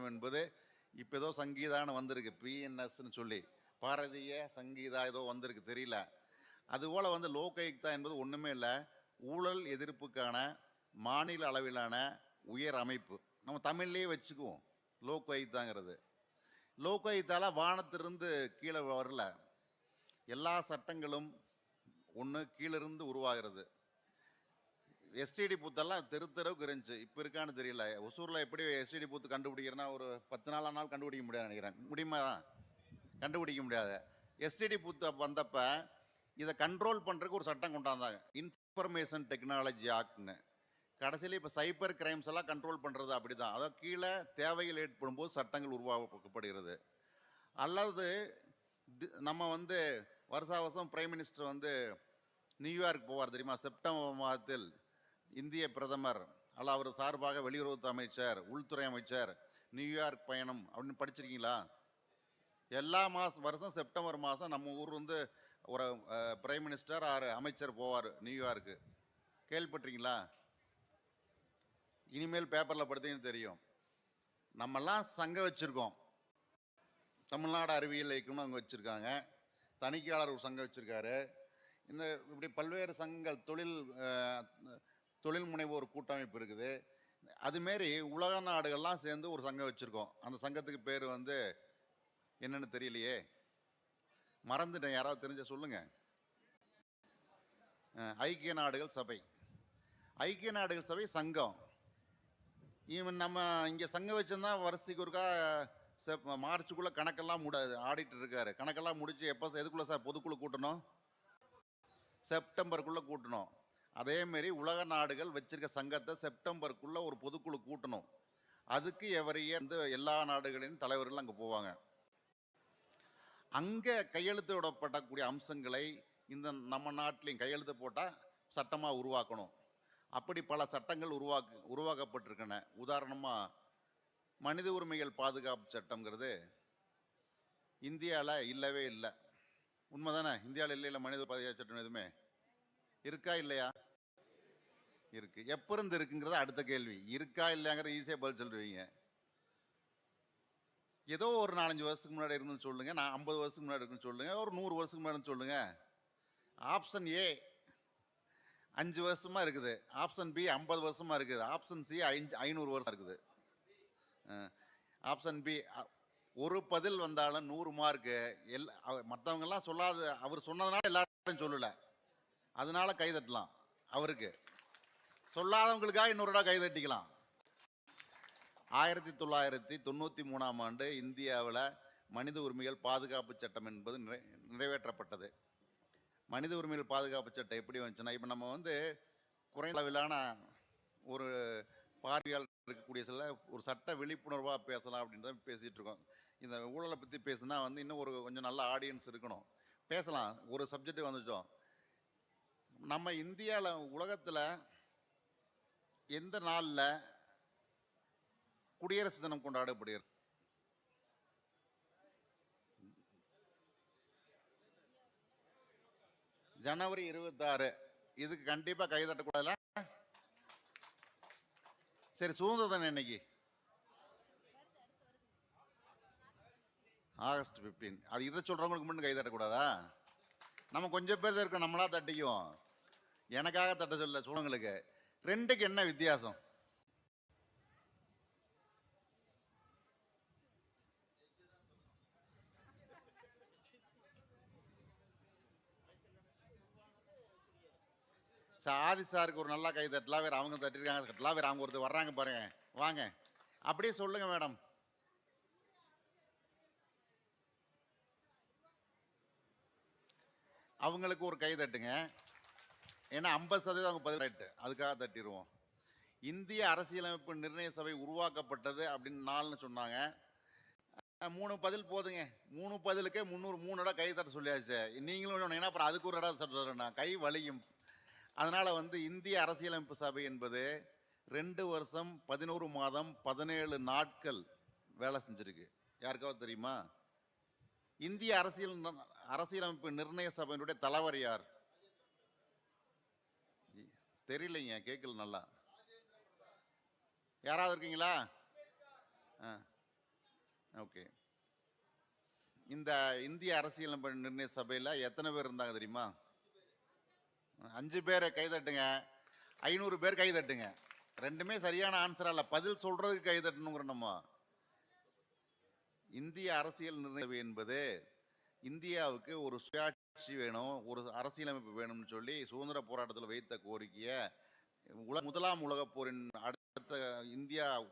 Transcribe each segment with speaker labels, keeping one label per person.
Speaker 1: சட்டம் என்பது இப்போ ஏதோ சங்கீதான்னு வந்திருக்கு பிஎன்எஸ்ன்னு சொல்லி. பாரதிய சங்கீதா ஏதோ வந்திருக்கு தெரியல. அதுபோல் வந்து லோகயுக்தா என்பது ஒன்றுமே இல்லை ஊழல் எதிர்ப்புக்கான மாநில அளவிலான உயர் அமைப்பு. நம்ம தமிழ்லேயே வச்சுக்குவோம் லோகயுக்தாங்கிறது லோகாயுக்தால வானத்திலிருந்து கீழே வரல. எல்லா சட்டங்களும் ஒன்று கீழிருந்து உருவாகிறது. எஸ்டிடி பூத்தெல்லாம் தெரு தெருவுக்கு இருந்துச்சு இப்போ இருக்கான்னு தெரியல. ஒசூரில் எப்படி எஸ்டிடி பூத்து கண்டுபிடிக்கிறேன்னா ஒரு பத்து நாள் ஆனால் கண்டுபிடிக்க முடியாது நினைக்கிறேன். முடியுமா? கண்டுபிடிக்க முடியாது. எஸ்டிடி பூத்து வந்தப்போ இதை கண்ட்ரோல் பண்ணுறதுக்கு ஒரு சட்டம் கொண்டாந்தாங்க. இன்ஃபர்மேஷன் டெக்னாலஜி ஆக்ட்னு கடைசியில் இப்போ சைபர் கிரைம்ஸ் எல்லாம் கண்ட்ரோல் பண்ணுறது அப்படி தான் அதாவது கீழே தேவைகள் ஏற்படும்போது சட்டங்கள் உருவாக்கப்படுகிறது. அல்லது நம்ம வந்து வருஷா வருஷம் பிரைம் மினிஸ்டர் வந்து நியூயார்க் போவார் தெரியுமா? செப்டம்பர் மாதத்தில் இந்திய பிரதமர் அல்ல அவர் சார்பாக வெளியுறவு அமைச்சர் உள்துறை அமைச்சர் நியூயார்க் பயணம் அப்படின்னு படிச்சிருக்கீங்களா? எல்லா மாதம் வருஷம் செப்டம்பர் மாதம் நம்ம ஊர் வந்து ஒரு பிரைம் மினிஸ்டர் ஆர் அமைச்சர் போவார் நியூயார்க்கு. கேள்விப்பட்டிருக்கீங்களா? இனிமேல் பேப்பரில் படுத்தீங்கன்னு தெரியும். நம்மெல்லாம் சங்கம் வச்சுருக்கோம். தமிழ்நாடு அறிவியல் இயக்கம்னு அவங்க வச்சுருக்காங்க. தணிக்கையாளர் சங்கம் வச்சுருக்காரு. இந்த இப்படி பல்வேறு சங்கங்கள் தொழில் தொழில் முனைவோர் கூட்டமைப்பு இருக்குது. அதுமாரி உலக நாடுகள்லாம் சேர்ந்து ஒரு சங்கம் வச்சுருக்கோம். அந்த சங்கத்துக்கு பேர் வந்து என்னன்னு தெரியலையே? மறந்துட்டேன். யாராவது தெரிஞ்ச சொல்லுங்கள் ஐக்கிய நாடுகள் சபை. ஐக்கிய நாடுகள் சபை சங்கம். ஈவன் நம்ம இங்கே சங்கம் வச்சிருந்தா வருஷத்துக்கு ஒருக்கா செப் மார்ச்சுக்குள்ளே கணக்கெல்லாம் முட ஆடிட்டு இருக்காரு. கணக்கெல்லாம் முடிச்சு எப்போ எதுக்குள்ளே சார் பொதுக்குழு கூட்டணும்? செப்டம்பருக்குள்ளே கூட்டணும். அதேமாரி உலக நாடுகள் வச்சிருக்க சங்கத்தை செப்டம்பருக்குள்ளே ஒரு பொதுக்குழு கூட்டணும். அதுக்கு எவரையே வந்து எல்லா நாடுகளின் தலைவர்கள் அங்கே போவாங்க. அங்கே கையெழுத்து விடப்படக்கூடிய அம்சங்களை இந்த நம்ம நாட்டிலையும் கையெழுத்து போட்டால் சட்டமாக உருவாக்கணும். அப்படி பல சட்டங்கள் உருவாக்கு உருவாக்கப்பட்டிருக்கின்றன உதாரணமாக மனித உரிமைகள் பாதுகாப்பு சட்டங்கிறது இந்தியாவில் இல்லவே இல்லை. உண்மைதானே? இந்தியாவில் இல்லை இல்லை மனித பாதுகாப்பு சட்டம் எதுவுமே? இருக்கா இல்லையா? இருக்கு. எப்போ இருந்து இருக்குங்கிறது அடுத்த கேள்வி. இருக்கா இல்லையாங்கிறது ஈஸியாக பதில் சொல்லுவீங்க ஏதோ ஒரு நாலஞ்சு வருஷத்துக்கு முன்னாடி இருக்குன்னு சொல்லுங்க. நான் ஐம்பது வருஷத்துக்கு முன்னாடி இருக்குன்னு சொல்லுங்க. ஒரு நூறு வருஷத்துக்கு முன்னாடி சொல்லுங்க. Option A. அஞ்சு வருஷமா இருக்குது. ஆப்ஷன் பி ஐம்பது வருஷமா இருக்குது. ஆப்ஷன் சி ஐஞ்சு ஐநூறு வருஷம் இருக்குது. ஆப்ஷன் பி ஒரு பதில் வந்தாலும் நூறு மார்க்கு. எல் அவ- சொல்லாத அவர் சொன்னதுனால எல்லாரும் சொல்லலை. அதனால கை தட்டலாம் அவருக்கு. சொல்லாதவங்களுக்காக இன்னொரு இடம் கை தட்டிக்கலாம் ஆயிரத்தி தொள்ளாயிரத்தி தொண்ணூற்றி மூணாம் ஆண்டு இந்தியாவில் மனித உரிமைகள் பாதுகாப்பு சட்டம் என்பது நிறை நிறைவேற்றப்பட்டது. மனித உரிமைகள் பாதுகாப்பு சட்டம் எப்படி வந்துச்சுன்னா இப்போ நம்ம வந்து குறைந்த அளவிலான ஒரு பார்வையால் இருக்கக்கூடிய சில ஒரு சட்ட விழிப்புணர்வாக பேசலாம் அப்படின்னு தான் பேசிகிட்டு இருக்கோம். இந்த ஊழலை பற்றி பேசுனா வந்து இன்னும் ஒரு கொஞ்சம் நல்ல ஆடியன்ஸ் இருக்கணும். பேசலாம். ஒரு சப்ஜெக்ட் வந்துட்டோம். நம்ம இந்தியாவில் உலகத்தில் எந்த நாளில் குடியரசு தினம் கொண்டாடப்படுகிறது? ஜனவரி இருபத்தாறு. இதுக்கு கண்டிப்பாக கை தட்டக்கூடாதுல சரி சுதந்திர தினம் இன்னைக்கு ஆகஸ்ட் 15 அது இதை சொல்கிறவங்களுக்கு மட்டும் கை தட்டக்கூடாதா? நம்ம கொஞ்சம் பேர் தான் இருக்கோம் நம்மளா தட்டிக்குவோம். எனக்காக தட்ட சொல்ல சூழங்களுக்கு ரெண்டுக்கு என்ன வித்தியாசம்? ஆதி சாருக்கு ஒரு நல்லா கை தட்டலாம் வேறு அவங்க தட்டிருக்காங்க தட்டலாம் வேறு அவங்க ஒருத்தர் வர்றாங்க பாருங்க. வாங்க. அப்படியே சொல்லுங்க மேடம். அவங்களுக்கு ஒரு கை தட்டுங்க. ஏன்னா ஐம்பது சதவீதம் அவங்க பதில் ரைட்டு அதுக்காக தட்டிடுவோம் இந்திய அரசியலமைப்பு நிர்ணய சபை உருவாக்கப்பட்டது அப்படின்னு நாள்னு சொன்னாங்க. மூணு பதில் போதுங்க. மூணு பதிலுக்கே முந்நூறு மூணு இடம் கை தட்ட சொல்லியாச்சு. நீங்களும் சொன்னீங்கன்னா அப்புறம் அதுக்கு ஒரு இடம் சொல்கிறேன் நான். கை வலியும். அதனால் வந்து இந்திய அரசியலமைப்பு சபை என்பது ரெண்டு வருஷம் பதினோரு மாதம் பதினேழு நாட்கள் வேலை செஞ்சுருக்கு. யாருக்காவது தெரியுமா? இந்திய அரசியல் அரசியலமைப்பு நிர்ணய சபையினுடைய தலைவர் யார்? தெரியலைங்க கேட்கல நல்லா. யாராவது இருக்கீங்களா? ஆ. ஓகே. இந்த இந்திய அரசியல் நிர்ணய சபையில் எத்தனை பேர் இருந்தாங்க தெரியுமா? அஞ்சு பேரை கைதட்டுங்க. ஐநூறு பேர் கைதட்டுங்க. ரெண்டுமே சரியான ஆன்சர் இல்லை. பதில் சொல்கிறதுக்கு கைதட்டணுங்கிற நம்ம. இந்திய அரசியல் நிர்ணய சபை என்பது இந்தியாவுக்கு ஒரு சுயாட்சி வேணும் ஒரு அரசியலமைப்பு வேணும்னு சொல்லி சுதந்திர போராட்டத்தில் வைத்த கோரிக்கையை உல முதலாம் உலகப் போரின் அடுத்த இந்தியா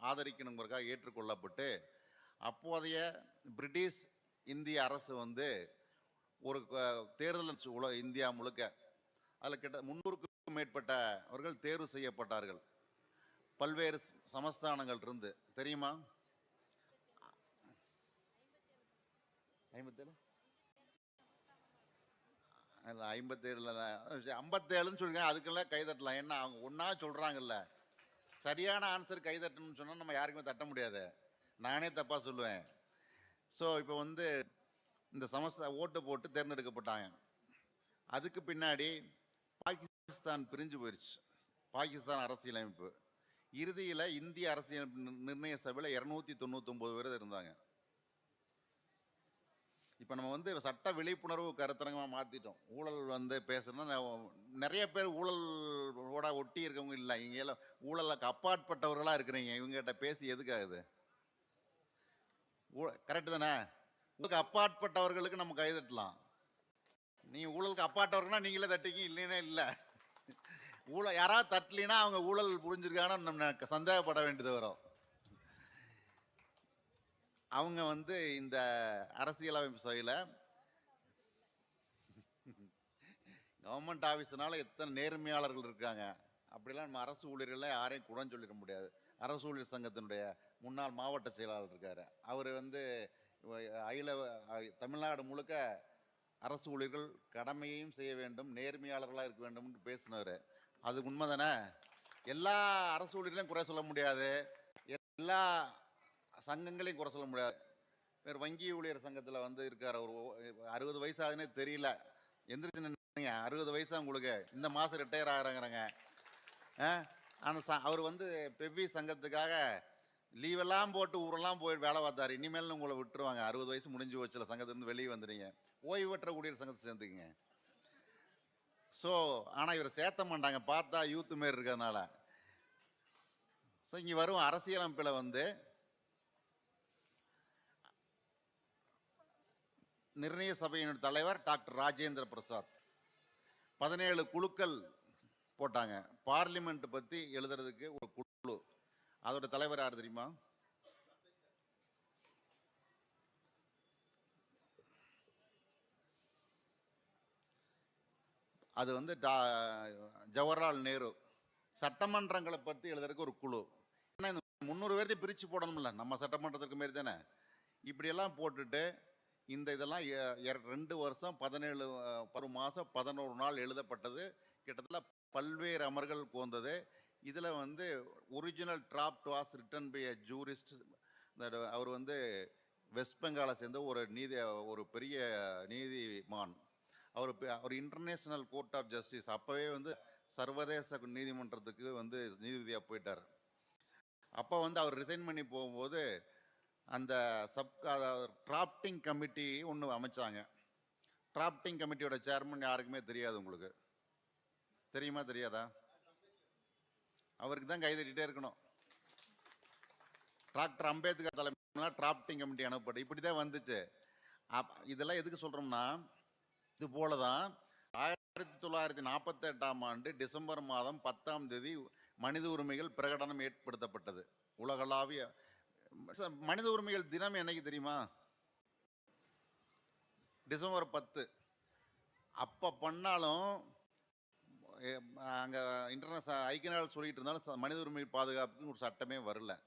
Speaker 1: ஆதரிக்கணுங்கிறக்காக ஏற்றுக்கொள்ளப்பட்டு அப்போதைய பிரிட்டிஷ் இந்திய அரசு வந்து ஒரு தேர்தல் உல இந்தியா முழுக்க அதில் கிட்ட முன்னூறுக்கும் மேற்பட்டவர்கள் தேர்வு செய்யப்பட்டார்கள். பல்வேறு சமஸ்தானங்கள் இருந்து. தெரியுமா? ஐம்பத்தேழு? இல்லை ஐம்பத்தேழுல ஐம்பத்தேழுன்னு சொல்லுங்க அதுக்கெல்லாம் கை தட்டலாம். ஏன்னா அவங்க ஒன்றா சொல்கிறாங்கல்ல சரியான ஆன்சர் கைதட்டணும்னு சொன்னால் நம்ம யாருக்குமே தட்ட முடியாது. நானே தப்பாக சொல்லுவேன். ஸோ இப்போ வந்து இந்த சமஸ்த ஓட்டு போட்டு தேர்ந்தெடுக்கப்பட்டாங்க. அதுக்கு பின்னாடி பாகிஸ்தான் பிரிஞ்சு போயிடுச்சு பாகிஸ்தான் அரசியலமைப்பு. இறுதியில் இந்திய அரசியல் நிர்ணய சபையில் இரநூத்தி தொண்ணூத்தொம்பது பேர் இருந்தாங்க. இப்போ நம்ம வந்து சட்ட விழிப்புணர்வு கருத்தரங்கமாக மாற்றிட்டோம் ஊழல் வந்து பேசுனா நிறைய பேர் ஊழலோட ஒட்டி இருக்கவங்க இல்லை. இங்கே எல்லாம் ஊழலுக்கு அப்பாற்பட்டவர்களாக இருக்கிறீங்க. இவங்ககிட்ட பேசி எதுக்காகுது? கரெக்டு தானே? உங்களுக்கு அப்பாற்பட்டவர்களுக்கு நம்ம கைதட்டலாம் நீ ஊழலுக்கு அப்பாற்பட்டவர்கள்னா நீங்களே தட்டிங்க இல்லைன்னா இல்லை. ஊழல் யாராவது தட்டலினா அவங்க ஊழல் புரிஞ்சிருக்காங்கன்னு நம்ம சந்தேகப்பட வேண்டியது வரும். அவங்க வந்து இந்த அரசியலமைப்பு சபையில் கவர்மெண்ட் ஆஃபீஸ்னால எத்தனை நேர்மையாளர்கள் இருக்காங்க? அப்படிலாம் நம்ம அரசு ஊழியர்களை யாரையும் குடம் சொல்லிட முடியாது. அரசு ஊழியர் சங்கத்தினுடைய முன்னாள் மாவட்ட செயலாளர் இருக்கார். அவர் வந்து அகில தமிழ்நாடு முழுக்க அரசு ஊழியர்கள் கடமையையும் செய்ய வேண்டும் நேர்மையாளர்களாக இருக்க வேண்டும்னு பேசினவர். அது உண்மைதானே? எல்லா அரசு ஊழியர்களையும் குறை சொல்ல முடியாது. எல்லா சங்கங்களையும் குறை சொல்ல முடியாது. வேறு வங்கி ஊழியர் சங்கத்தில் வந்து இருக்கார். ஒரு அறுபது வயசு ஆகுதுன்னே தெரியல. எந்திரிச்சு நின்றுங்க அறுபது வயசா உங்களுக்கு. இந்த மாதம் ரிட்டையர் ஆகிறாங்கிறங்க. அந்த ச அவர் வந்து பெவ்வி சங்கத்துக்காக லீவெல்லாம் போட்டு ஊரெல்லாம் போய் வேலை பார்த்தார். இனிமேல் உங்களை விட்டுருவாங்க. அறுபது வயசு முடிஞ்சு போச்சுல சங்கத்துலேருந்து வெளியே வந்துடுங்க ஓய்வு பெற்ற ஊழியர் சங்கத்தை சேர்ந்துக்குங்க. ஸோ ஆனால் இவரை சேர்த்த மாட்டாங்க. பார்த்தா யூத்து மாரி இருக்கிறதுனால. ஸோ இங்கே வரும் அரசியலமைப்பில் வந்து நிர்ணய சபையின் தலைவர் டாக்டர் ராஜேந்திர பிரசாத். பதினேழு குழுக்கள் போட்டாங்க. பார்லிமெண்ட் பற்றி எழுதுறதுக்கு ஒரு குழு. அதோட தலைவர் யார் தெரியுமா? அது வந்து டா- ஜவஹர்லால் நேரு. சட்டமன்றங்களை பற்றி எழுதுறதுக்கு ஒரு குழு. ஏன்னா இந்த முந்நூறு பேர்த்தையும் பிரித்து போடணும்ல. நம்ம சட்டமன்றத்துக்கு மாரி தானே. இப்படியெல்லாம் போட்டுட்டு இந்த இதெல்லாம் எ- எ- ரெண்டு வருஷம் பதினேழு ஒரு மாதம் பதினோரு நாள் எழுதப்பட்டது. கிட்டத்தட்ட பல்வேறு அமர்கள் கோந்தது இதில் வந்து original draft was written by a jurist அவர் வந்து வெஸ்ட் பெங்காலை சேர்ந்த ஒரு நீதி ஒரு பெரிய நீதிமான். அவர் அவர் இன்டர்நேஷ்னல் கோர்ட் ஆஃப் ஜஸ்டிஸ் அப்போவே வந்து சர்வதேச நீதிமன்றத்துக்கு வந்து நீதிபதியாக போயிட்டார். அப்போ வந்து அவர் ரிசைன் பண்ணி போகும்போது அந்த சப் டிராப்டிங் கமிட்டி ஒன்று அமைச்சாங்க. டிராப்டிங் கமிட்டியோட சேர்மன் யாருக்குமே தெரியாது உங்களுக்கு. தெரியுமா தெரியாதா? அவருக்கு தான் கைதட்டிட்டே இருக்கணும். டாக்டர் அம்பேத்கர் தலைமையில டிராப்டிங் கமிட்டி அனுப்பப்பட்டு இப்படி தான் வந்துச்சு. அப் இதெல்லாம் எதுக்கு சொல்கிறோம்னா இது போல தான் ஆயிரத்தி தொள்ளாயிரத்தி நாற்பத்தெட்டாம் ஆண்டு டிசம்பர் மாதம் பத்தாம் தேதி மனித உரிமைகள் பிரகடனம் ஏற்படுத்தப்பட்டது. உலகளாவிய மனித உரிமைகள் தினம் என்னைக்கு தெரியுமா? டிசம்பர் பத்து. அப்போ பண்ணாலும் அங்கே இன்டர்நேஷனல் ஐக்கிய நாடு சொல்லிகிட்டு இருந்தாலும் ச- மனித உரிமை பாதுகாப்புக்கு ஒரு சட்டமே வரல.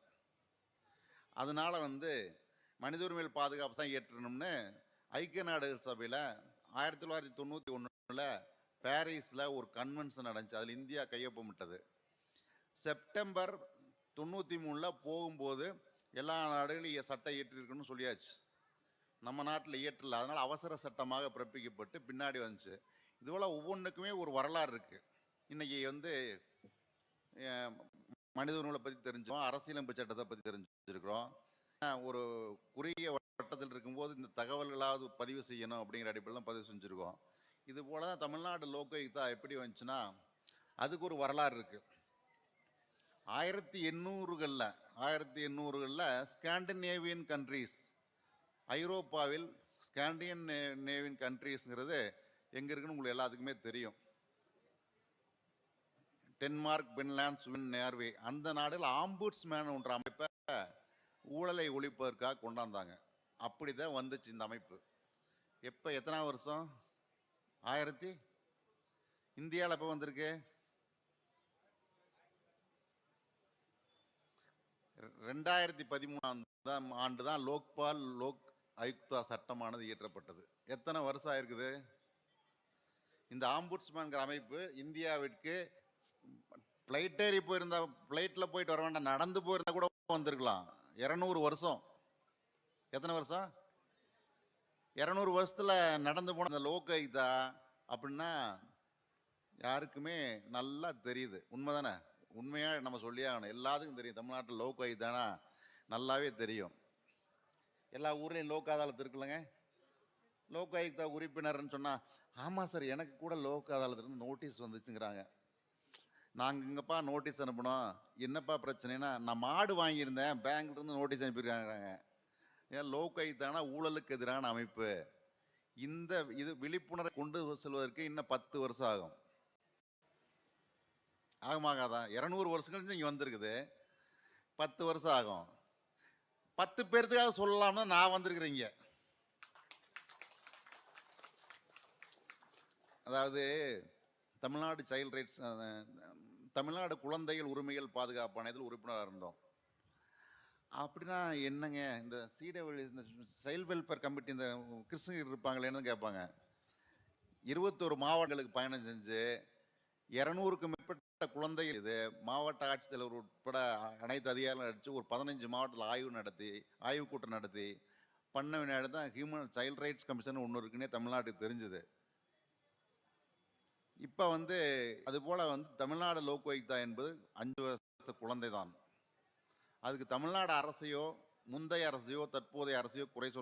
Speaker 1: அதனால் வந்து மனித உரிமைகள் பாதுகாப்பு தான் ஏற்றணும்னு ஐக்கிய நாடுகள் சபையில் ஆயிரத்தி தொள்ளாயிரத்தி தொண்ணூற்றி ஒன்றில் பாரிஸில் ஒரு கன்வென்ஷன் நடந்துச்சு. அதில் இந்தியா கையொப்பமிட்டது. செப்டம்பர் தொண்ணூற்றி மூணில் போகும்போது எல்லா நாடுகளையும் சட்டம் இயற்றிருக்குன்னு சொல்லியாச்சு. நம்ம நாட்டில் இயற்றல அதனால் அவசர சட்டமாக பிறப்பிக்கப்பட்டு பின்னாடி வந்துச்சு. இதுபோல் ஒவ்வொன்றுக்குமே ஒரு வரலாறு இருக்குது இன்றைக்கி வந்து மனித உரிமைகளை பற்றி தெரிஞ்சோம் அரசியலமைப்பு சட்டத்தை பற்றி தெரிஞ்சிருக்கிறோம் ஒரு குறுகிய வட்டத்தில் இருக்கும்போது இந்த தகவல்களாவது பதிவு செய்யணும் அப்படிங்கிற அடிப்படையில் பதிவு செஞ்சுருக்கோம். இது போல தான் தமிழ்நாடு லோகயுக்தா எப்படி வந்துச்சுன்னா அதுக்கு ஒரு வரலாறு இருக்குது ஆயிரத்தி எண்ணூறுகளில் ஆயிரத்தி எண்ணூறுகளில் ஸ்காண்டினேவியன் கண்ட்ரீஸ் ஐரோப்பாவில் ஸ்காண்டியன் நேவியன் கண்ட்ரீஸ்ங்கிறது எங்கே இருக்குன்னு உங்களுக்கு எல்லாத்துக்குமே தெரியும். டென்மார்க் பின்லாந்து ஸ்வின் நேர்வே அந்த நாடுகள் ஆம்புட்ஸ்மேன் ஒன்ற அமைப்பை ஊழலை ஒழிப்பதற்காக கொண்டாந்தாங்க. அப்படிதான் வந்துச்சு இந்த அமைப்பு. எப்போ எத்தனை வருஷம்? ஆயிரத்தி? இந்தியாவில் எப்போ வந்திருக்கு? ரெண்டாயிரத்தி பதிமூணாம் ஆண்டு தான் லோக்பால் லோக் ஆயுக்தா சட்டமானது இயற்றப்பட்டது. எத்தனை வருஷம் ஆயிருக்குது? இந்த ஆம்புட்ஸ்மேன்கிற அமைப்பு இந்தியாவிற்கு ஃப்ளைட் ஏறி போயிருந்தா ஃப்ளைட்டில் போயிட்டு வர வேண்டாம் நடந்து போயிருந்தா கூட வந்திருக்கலாம். இரநூறு வருஷம். எத்தனை வருஷம்? இரநூறு வருஷத்தில் நடந்து போன அந்த லோக் இதா அப்படின்னா யாருக்குமே நல்லா தெரியுது. உண்மைதானே? உண்மையாக நம்ம சொல்லியே ஆகணும். எல்லாத்துக்கும் தெரியும். தமிழ்நாட்டில் லோக் தானா? நல்லாவே தெரியும். எல்லா ஊர்லேயும் லோக்காதாலத்து இருக்குல்லங்க. லோக் ஆயுக்தா உறுப்பினர்னு சொன்னால் ஆமாம் சார் எனக்கு கூட லோக் அதாலத்துலேருந்து நோட்டீஸ் வந்துச்சுங்கிறாங்க. நாங்கள் இங்கேப்பா நோட்டீஸ் அனுப்பினோம். என்னப்பா பிரச்சனைனா நான் மாடு வாங்கியிருந்தேன். பேங்க்லேருந்து நோட்டீஸ் அனுப்பியிருக்காங்க ஏன் லோக் ஆயுக்தானா ஊழலுக்கு எதிரான அமைப்பு. இந்த இது விழிப்புணர்வை கொண்டு செல்வதற்கு இன்னும் பத்து வருஷம் ஆகும். ஆகமாகாதான் இரநூறு வருஷங்கள் இங்கே வந்திருக்குது. பத்து வருஷம் ஆகும். பத்து பேர்த்துக்காக சொல்லலாம்னு நான் வந்திருக்கிறேங்க அதாவது தமிழ்நாடு சைல்ட் ரைட்ஸ் தமிழ்நாடு குழந்தைகள் உரிமைகள் பாதுகாப்பானதில் உறுப்பினராக இருந்தோம். அப்படின்னா என்னங்க? இந்த சீடவெளி இந்த சைல்ட் வெல்ஃபேர் கமிட்டி இந்த கிறிஸ்தவர்கள் இருப்பாங்களேன்னு கேட்பாங்க. இருபத்தோரு மாவட்டங்களுக்கு பயணம் செஞ்சு இரநூறுக்கும் மேற்பட்ட குழந்தைகள் இது. மாவட்ட ஆட்சித்தலைவர் உட்பட அனைத்து அதிகாரிகளும் அடித்து ஒரு பதினஞ்சு மாவட்டத்தில் ஆய்வு நடத்தி ஆய்வுக் கூட்டம் நடத்தி பண்ண வினாடி தான் ஹியூமன் சைல்ட் ரைட்ஸ் கமிஷன் ஒன்று இருக்குன்னே தமிழ்நாட்டுக்கு தெரிஞ்சுது. இப்போ வந்து அதுபோல் வந்து தமிழ்நாடு லோக்வாயுக்தா என்பது அஞ்சு வருஷத்து குழந்தை தான் அதுக்கு தமிழ்நாடு அரசையோ முந்தைய அரசையோ தற்போதைய அரசையோ குறை சொல்